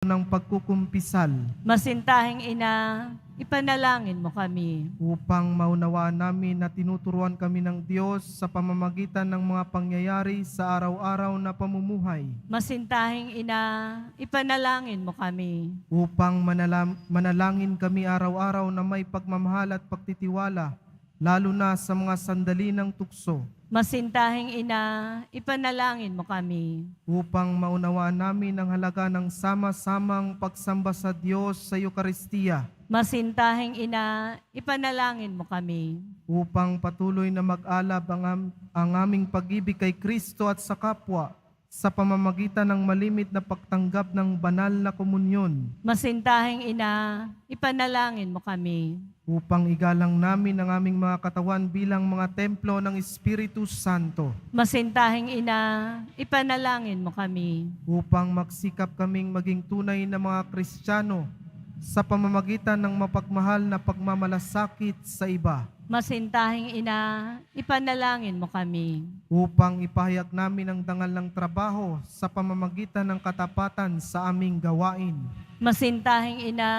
ng pagkukumpisal Masintahing ina, ipanalangin mo kami. upang maunawaan namin na tinuturuan kami ng Diyos sa pamamagitan ng mga pangyayari sa araw-araw na pamumuhay Masintahing ina, ipanalangin mo kami. upang manalam- manalangin kami araw-araw na may pagmamahal at pagtitiwala lalo na sa mga sandali ng tukso Masintahing ina, ipanalangin mo kami. upang maunawaan namin ang halaga ng sama-samang pagsamba sa Diyos sa Eukaristiya Masintahing ina, ipanalangin mo kami. upang patuloy na mag-alab ang, am- ang aming pag-ibig kay Kristo at sa kapwa sa pamamagitan ng malimit na pagtanggap ng banal na komunyon Masintahing ina, ipanalangin mo kami. upang igalang namin ang aming mga katawan bilang mga templo ng Espiritu Santo Masintahing ina, ipanalangin mo kami. upang magsikap kaming maging tunay na mga Kristiyano sa pamamagitan ng mapagmahal na pagmamalasakit sa iba Masintahing ina, ipanalangin mo kami. upang ipahayag namin ang dangal ng trabaho sa pamamagitan ng katapatan sa aming gawain Masintahing ina,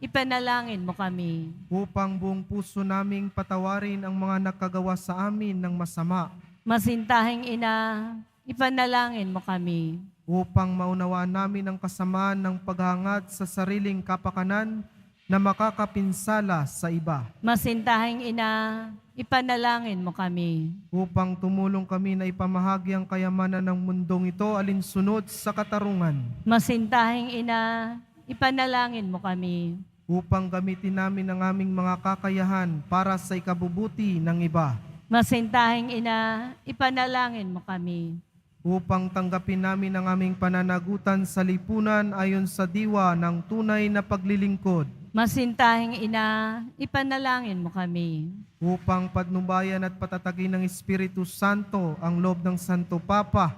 ipanalangin mo kami. upang buong puso naming patawarin ang mga nakagawa sa amin ng masama Masintahing ina, ipanalangin mo kami. Upang maunawaan namin ang kasamaan ng paghangad sa sariling kapakanan na makakapinsala sa iba Masintahing ina, ipanalangin mo kami. upang tumulong kami na ipamahagi ang kayamanan ng mundong ito alinsunod sa katarungan Masintahing ina, ipanalangin mo kami. upang gamitin namin ang aming mga kakayahan para sa ikabubuti ng iba Masintahing ina, ipanalangin mo kami. Upang tanggapin namin ang aming pananagutan sa lipunan ayon sa diwa ng tunay na paglilingkod Masintahing ina, ipanalangin mo kami. upang patnubayan at patatagin ng Espiritu Santo ang loob ng Santo Papa,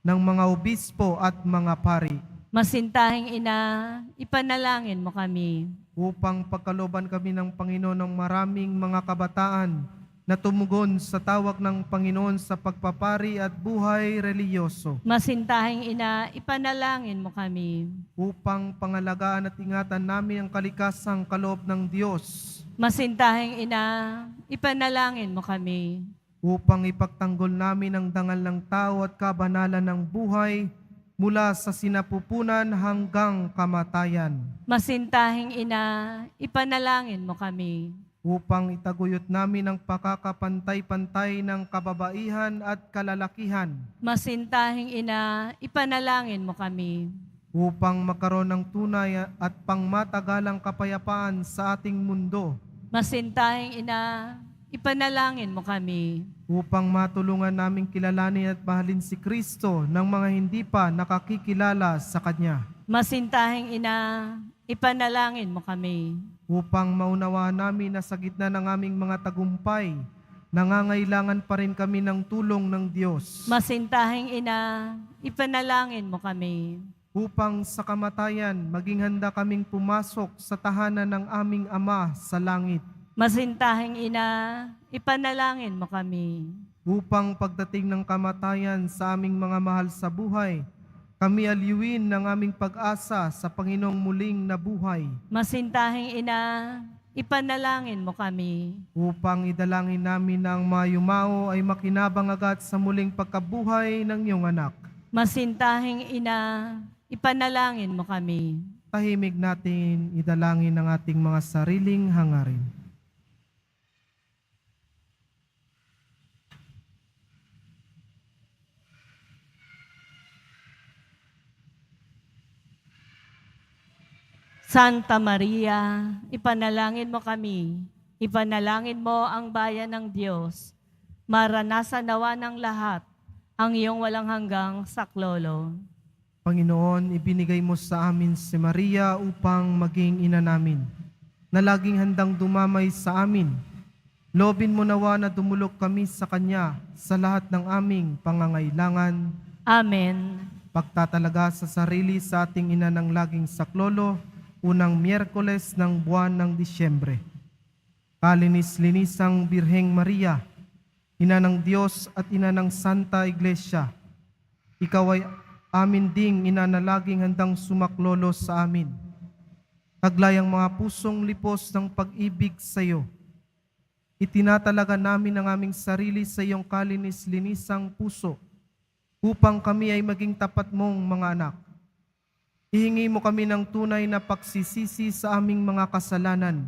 ng mga obispo at mga pari, Masintahing ina, ipanalangin mo kami. upang pagkaloban kami ng Panginoon ng maraming mga kabataan na tumugon sa tawag ng Panginoon sa pagpapari at buhay reliyoso, Masintahing ina, ipanalangin mo kami. upang pangalagaan at ingatan namin ang kalikasang kaloob ng Diyos, Masintahing ina, ipanalangin mo kami. upang ipagtanggol namin ang dangal ng tao at kabanalan ng buhay mula sa sinapupunan hanggang kamatayan, Masintahing ina, ipanalangin mo kami. Upang itaguyot namin ang pakakapantay-pantay ng kababaihan at kalalakihan, Masintahing ina, ipanalangin mo kami. upang magkaroon ng tunay at pangmatagalang kapayapaan sa ating mundo, Masintahing ina, ipanalangin mo kami. upang matulungan naming kilalanin at mahalin si Kristo ng mga hindi pa nakakikilala sa Kanya. Masintahing ina, ipanalangin mo kami. Upang maunawaan namin na sa gitna ng aming mga tagumpay, nangangailangan pa rin kami ng tulong ng Diyos Masintahing ina, ipanalangin mo kami. upang sa kamatayan maging handa kaming pumasok sa tahanan ng aming Ama sa langit Masintahing ina, ipanalangin mo kami. upang pagdating ng kamatayan sa aming mga mahal sa buhay, kami aliwin ng aming pag-asa sa Panginoong muling nabuhay Masintahing ina, ipanalangin mo kami. upang idalangin namin na ang mga yumao ay makinabang agad sa muling pagkabuhay ng iyong anak. Masintahing ina, ipanalangin mo kami. tahimik natin idalangin ang ating mga sariling hangarin. Santa Maria, ipanalangin mo kami. Ipanalangin mo ang bayan ng Diyos. Maranasan nawa ng lahat ang iyong walang hanggang saklolo. Panginoon, ibinigay mo sa amin si Maria upang maging ina namin, na laging handang dumamay sa amin. Lobin mo nawa na dumulog kami sa Kanya sa lahat ng aming pangangailangan, Amen. pagtatalaga sa sarili sa ating ina ng laging saklolo, unang Miyerkules ng buwan ng Disyembre. Kalinis-linisang Birheng Maria, Ina ng Diyos at Ina ng Santa Iglesia, Ikaw ay amin ding inanalaging handang sumaklolo sa amin. Taglayang mga pusong lipos ng pag-ibig sa iyo. Itinatalaga namin ang aming sarili sa iyong kalinis-linisang puso upang kami ay maging tapat mong mga anak. Ihingi mo kami ng tunay na pagsisisi sa aming mga kasalanan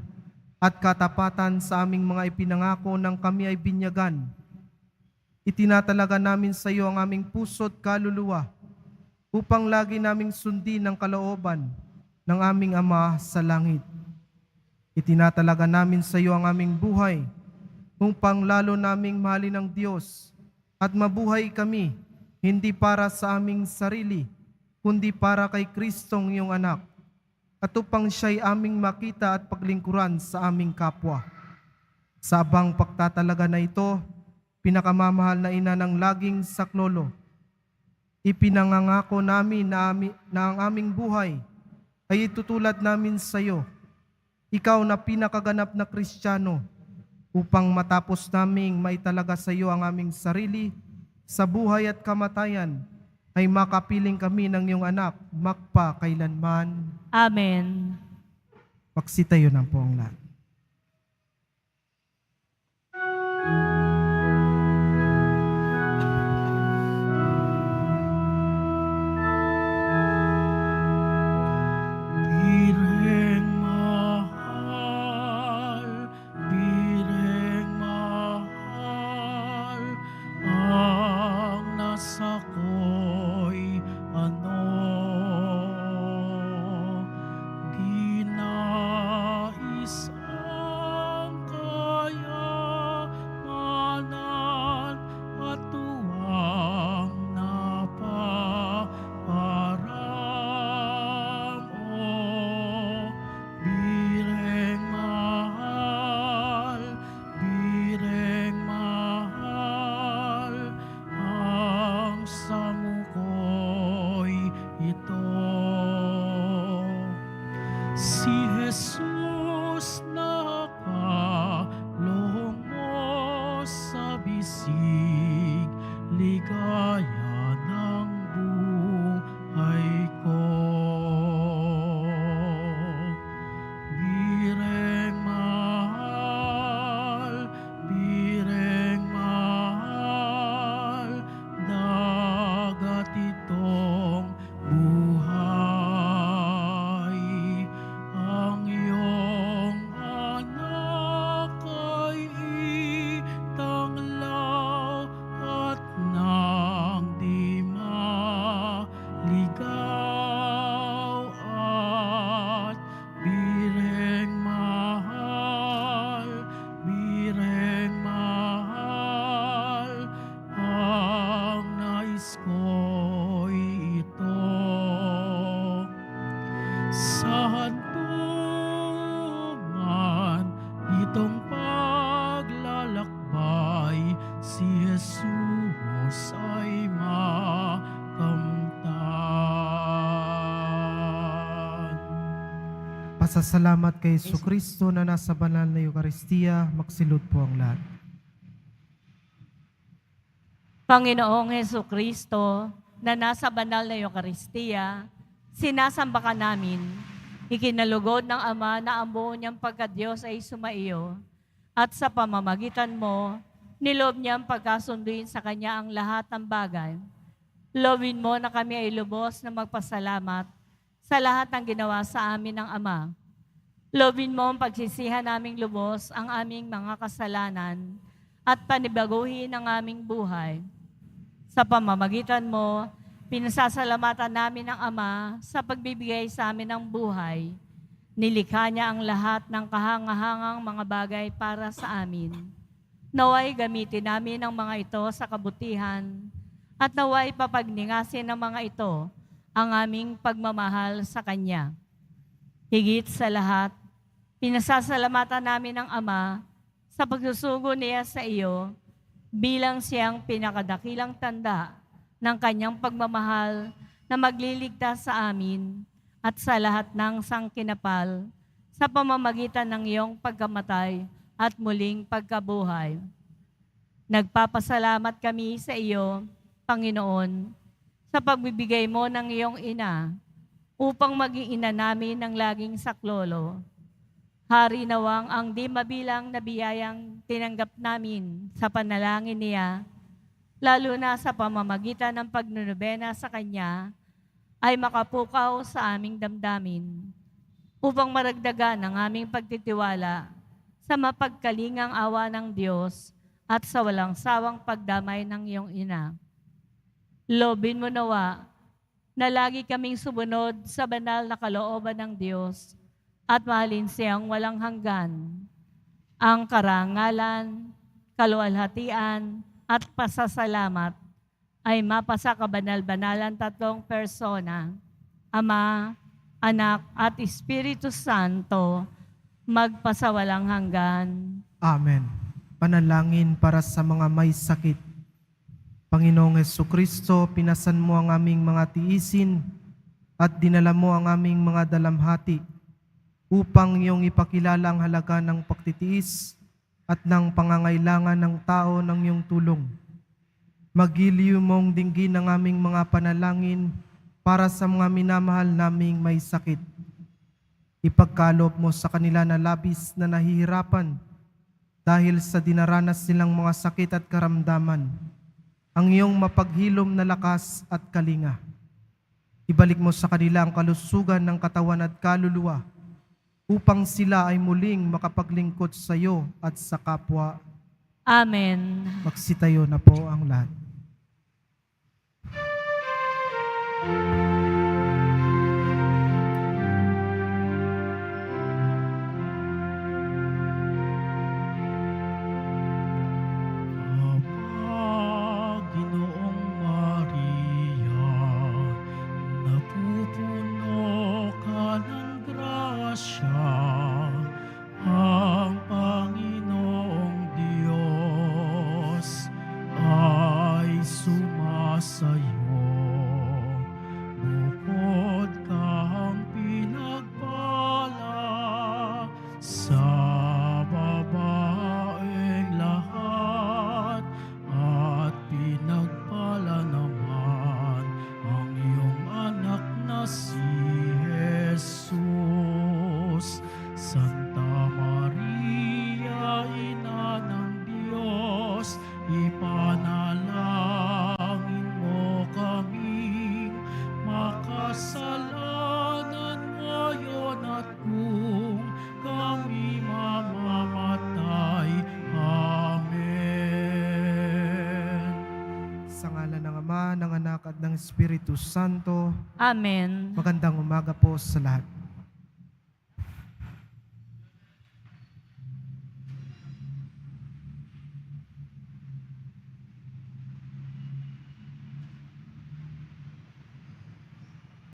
at katapatan sa aming mga ipinangako ng kami ay binyagan. Itinatalaga namin sa iyo ang aming puso't kaluluwa upang lagi naming sundin ang kalooban ng aming Ama sa langit. Itinatalaga namin sa iyo ang aming buhay upang lalo naming mahalin ng Diyos at mabuhay kami hindi para sa aming sarili, kundi para kay Kristong iyong anak at upang siya'y aming makita at paglingkuran sa aming kapwa. Sa abang pagtatalaga na ito, pinakamamahal na ina ng laging saklolo, ipinangangako namin na, ami- na ang aming buhay ay itutulad namin sa iyo, ikaw na pinakaganap na Kristiyano, upang matapos naming maitalaga sa iyo ang aming sarili sa buhay at kamatayan, ay makapiling kami ng iyong anak, makpa kailanman. Amen. Magsitayo na po ang lahat. Pasasalamat kay Yesu Kristo na nasa banal na Eukaristiya, magsilod po ang lahat. Panginoong Heso Kristo, na nasa banal na Eucharistia, sinasamba ka namin, ikinalugod ng Ama na ang buo niyang pagkadyos ay sumaiyo, at sa pamamagitan mo, nilob niyang pagkasunduin sa Kanya ang lahat ng bagay. Lobin mo na kami ay lubos na magpasalamat sa lahat ng ginawa sa amin ng Ama. Lobin mo ang pagsisihan naming lubos ang aming mga kasalanan at panibaguhin ang aming buhay. Sa pamamagitan mo, pinasasalamatan namin ang Ama sa pagbibigay sa amin ng buhay. Nilikha niya ang lahat ng kahangahangang mga bagay para sa amin. Naway gamitin namin ang mga ito sa kabutihan at naway papagningasin ng mga ito ang aming pagmamahal sa Kanya. Higit sa lahat, pinasasalamatan namin ang Ama sa pagsusugo niya sa iyo bilang siyang pinakadakilang tanda ng kanyang pagmamahal na magliligtas sa amin at sa lahat ng sangkinapal sa pamamagitan ng iyong pagkamatay at muling pagkabuhay. Nagpapasalamat kami sa iyo, Panginoon, sa pagbibigay mo ng iyong ina upang maging ina namin ng laging saklolo. Hari nawang ang di mabilang na biyayang tinanggap namin sa panalangin niya, lalo na sa pamamagitan ng pagnunubena sa Kanya, ay makapukaw sa aming damdamin upang maragdagan ang aming pagtitiwala sa mapagkalingang awa ng Diyos at sa walang sawang pagdamay ng iyong ina. Lobin mo nawa na lagi kaming sumunod sa banal na kalooban ng Diyos at mahalin siyang walang hanggan. Ang karangalan, kaluwalhatian at pasasalamat ay mapasa kabanal-banalan tatlong persona, Ama, Anak at Espiritu Santo, magpasawalang hanggan. Amen. Panalangin para sa mga may sakit. Panginoong Heso Kristo, pinasan mo ang aming mga tiisin at dinala mo ang aming mga dalamhati upang iyong ipakilala ang halaga ng pagtitiis at ng pangangailangan ng tao ng iyong tulong. Magiliw mong dinggin ang aming mga panalangin para sa mga minamahal naming may sakit. Ipagkaloob mo sa kanila na labis na nahihirapan dahil sa dinaranas nilang mga sakit at karamdaman, ang iyong mapaghilom na lakas at kalinga. Ibalik mo sa kanila ang kalusugan ng katawan at kaluluwa upang sila ay muling makapaglingkod sa iyo at sa kapwa. Amen. Magsitayo na po ang lahat. Kapag at ng Espiritu Santo, Amen. magandang umaga po sa lahat.